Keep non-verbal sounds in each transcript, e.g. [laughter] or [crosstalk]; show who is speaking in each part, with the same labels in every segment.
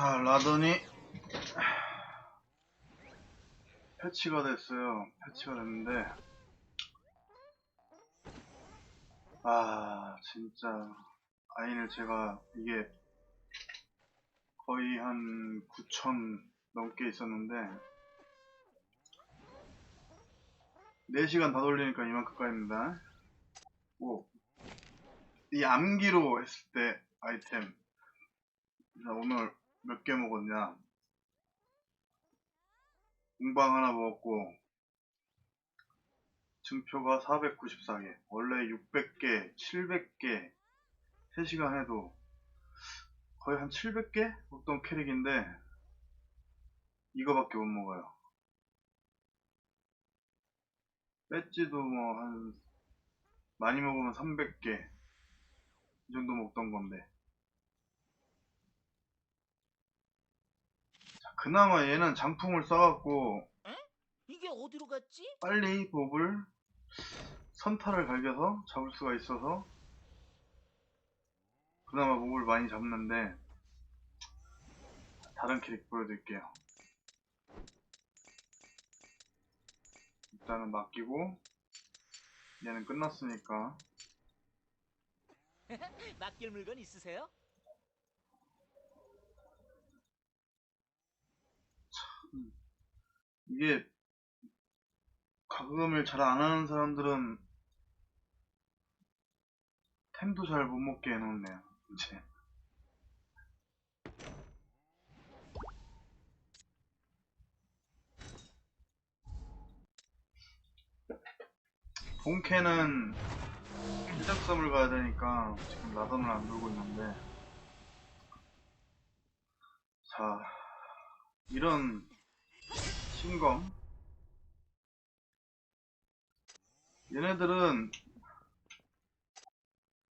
Speaker 1: 자, 라던이 패치가 됐어요. 패치가 됐는데 아, 진짜 아인을 제가 이게 거의 한 9천 넘게 있었는데 4시간 다 돌리니까 이만큼까지입니다. 오. 이 암기로 했을 때 아이템 자, 오늘 몇 개 먹었냐? 공방 하나 먹었고, 증표가 494개, 원래 600개, 700개, 3시간 해도 거의 한 700개 먹던 캐릭인데, 이거밖에 못 먹어요. 배지도 뭐 한, 많이 먹으면 300개, 이 정도 먹던 건데, 그나마 얘는 장풍을 써갖고
Speaker 2: 이게 어디로 갔지?
Speaker 1: 빨리 몹을 선타를 갈겨서 잡을 수가 있어서 그나마 몹을 많이 잡는데 다른 캐릭 보여드릴게요 일단은 맡기고 얘는 끝났으니까 [laughs]
Speaker 2: 맡길 물건 있으세요?
Speaker 1: 이게 가금을 잘 안 하는 사람들은 템도 잘 못 먹게 해놓네요 이제. 본캐는 해적섬을 가야 되니까 지금 라던을 안 돌고 있는데. 자 이런 신검 얘네들은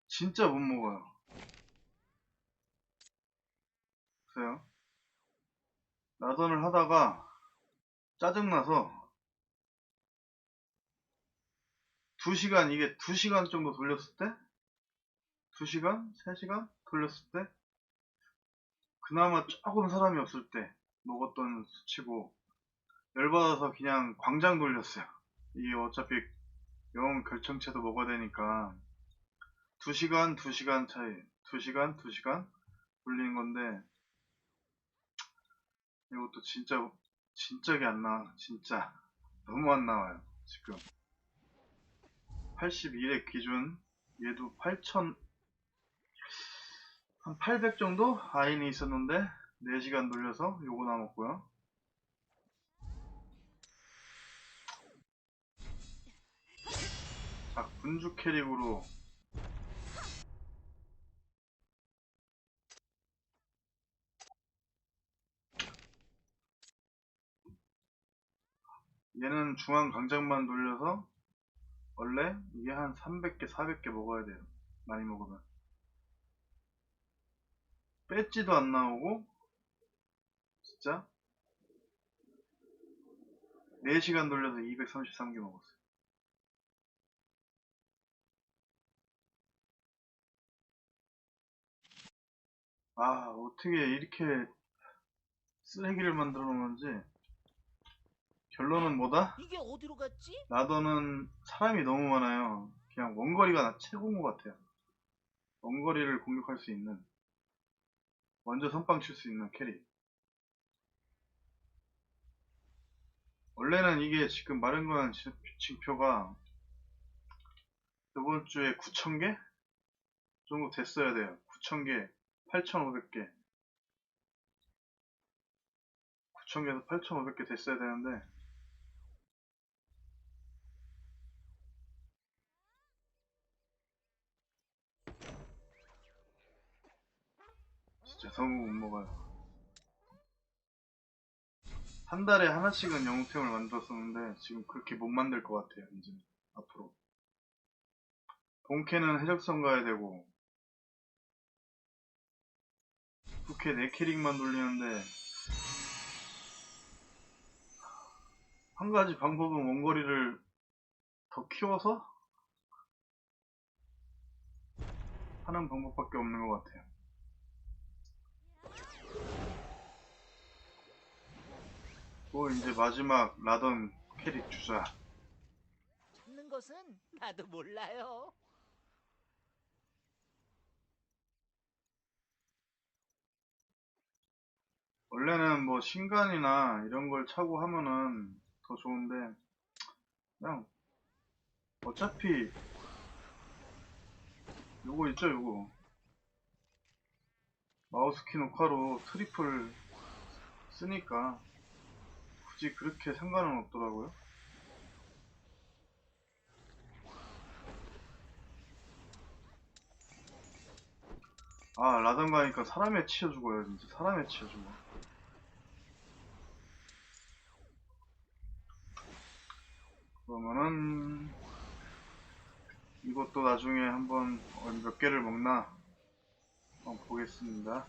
Speaker 1: 진짜 못 먹어요 보세요 라던을 하다가 짜증나서 2시간 이게 2시간 정도 돌렸을 때 2시간? 3시간? 돌렸을 때 그나마 조금 사람이 없을 때 먹었던 수치고 열받아서 그냥 광장 돌렸어요. 이게 어차피 영 결정체도 먹어야 되니까. 2시간, 2시간 차이. 2시간, 2시간 돌리는 건데 이것도 진짜 진짜게 안 나와. 진짜. 너무 안 나와요 지금. 81의 기준. 얘도 8000한800 정도 아인이 있었는데 4시간 돌려서 요거 남았고요 자, 군주 캐릭으로 얘는 중앙 광장만 돌려서 원래 이게 한 300개, 400개 먹어야 돼요. 많이 먹으면. 배지도 안 나오고 진짜 4시간 돌려서 233개 먹었어요. 아, 어떻게 이렇게 쓰레기를 만들어 놓는지. 결론은 뭐다?
Speaker 2: 이게 어디로 갔지?
Speaker 1: 나더는 사람이 너무 많아요. 그냥 원거리가 나 최고인 것 같아요. 원거리를 공격할 수 있는, 먼저 선빵 칠 수 있는 캐릭. 원래는 이게 지금 마른거한 징표가 이번 주에 9,000개 정도 됐어야 돼요. 9,000개, 8,500개. 9,000개에서 8,500개 됐어야 되는데, 진짜 너무 못 먹어요. 한 달에 하나씩은 영웅템을 만들었었는데 지금 그렇게 못 만들 것 같아요. 이제 앞으로. 본캐는 해적선 가야 되고 부캐 4캐릭만 돌리는데 한 가지 방법은 원거리를 더 키워서 하는 방법밖에 없는 것 같아요. 또 이제 마지막 라던 캐릭 주자.
Speaker 2: 찾는 것은 나도 몰라요.
Speaker 1: 원래는 뭐 신간이나 이런 걸 차고 하면은 더 좋은데 그냥 어차피 요거 있죠 요거. 마우스 키 녹화로 트리플 쓰니까 굳이 그렇게 상관은 없더라고요. 아 라던 가니까 사람에 치여 죽어요 진짜. 사람에 치여 죽어 그러면은 이것도 나중에 한번 몇 개를 먹나 한번 보겠습니다.